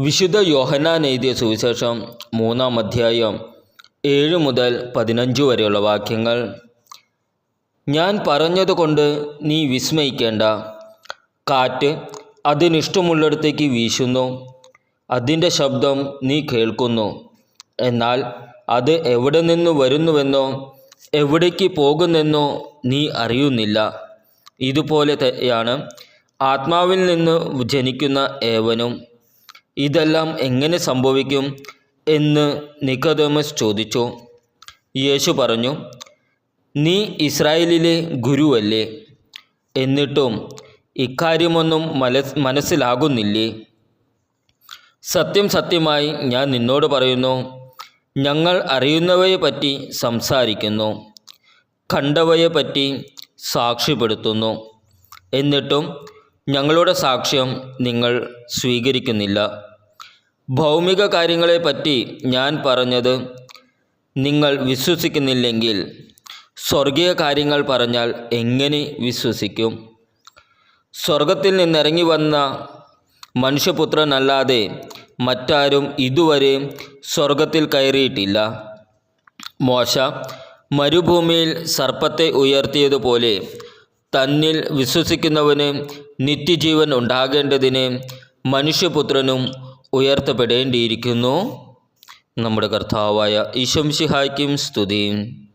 വിശുദ്ധ യോഹന്നാൻ എഴുതിയ സുവിശേഷം മൂന്നാം അധ്യായം ഏഴ് മുതൽ പതിനഞ്ച് വരെയുള്ള വാക്യങ്ങൾ. ഞാൻ പറഞ്ഞതുകൊണ്ട് നീ വിസ്മയിക്കേണ്ട. കാറ്റ് അതിനിഷ്ടമുള്ളിടത്തേക്ക് വീശുന്നു. അതിന്റെ ശബ്ദം നീ കേൾക്കുന്നു. എന്നാൽ അത് എവിടെ നിന്ന് വരുന്നുവെന്നോ എവിടേക്ക് പോകുന്നെന്നോ നീ അറിയുന്നില്ല. ഇതുപോലെ തന്നെയാണ് ആത്മാവിൽ നിന്ന് ജനിക്കുന്ന ഏവനും. ഇതെല്ലാം എങ്ങനെ സംഭവിക്കും എന്ന് നിക്കതോമസ് ചോദിച്ചു. യേശു പറഞ്ഞു നീ ഇസ്രായേലിലെ ഗുരുവല്ലേ? എന്നിട്ടും ഇക്കാര്യമൊന്നും മനസ് മനസ്സിലാകുന്നില്ലേ? സത്യം സത്യമായി ഞാൻ നിന്നോട് പറയുന്നു ഞങ്ങൾ അറിയുന്നവയെ പറ്റി സംസാരിക്കുന്നു കണ്ടവയെ പറ്റി സാക്ഷ്യപ്പെടുത്തുന്നു. എന്നിട്ടും ഞങ്ങളുടെ സാക്ഷ്യം നിങ്ങൾ സ്വീകരിക്കുന്നില്ല. ഭൗമിക കാര്യങ്ങളെപ്പറ്റി ഞാൻ പറഞ്ഞത് നിങ്ങൾ വിശ്വസിക്കുന്നില്ലെങ്കിൽ സ്വർഗീയ കാര്യങ്ങൾ പറഞ്ഞാൽ എങ്ങനെ വിശ്വസിക്കും? സ്വർഗത്തിൽ നിന്നിറങ്ങി വന്ന മനുഷ്യപുത്രനല്ലാതെ മറ്റാരും ഇതുവരെ സ്വർഗത്തിൽ കയറിയിട്ടില്ല. മോശ മരുഭൂമിയിൽ സർപ്പത്തെ ഉയർത്തിയതുപോലെ തന്നിൽ വിശ്വസിക്കുന്നവന് നിത്യജീവൻ ഉണ്ടാകേണ്ടതിന് മനുഷ്യപുത്രനും ഉയർത്തപ്പെടേണ്ടിയിരിക്കുന്നു. നമ്മുടെ കർത്താവായ ഈശംസിഹായ്ക്കും സ്തുതിയും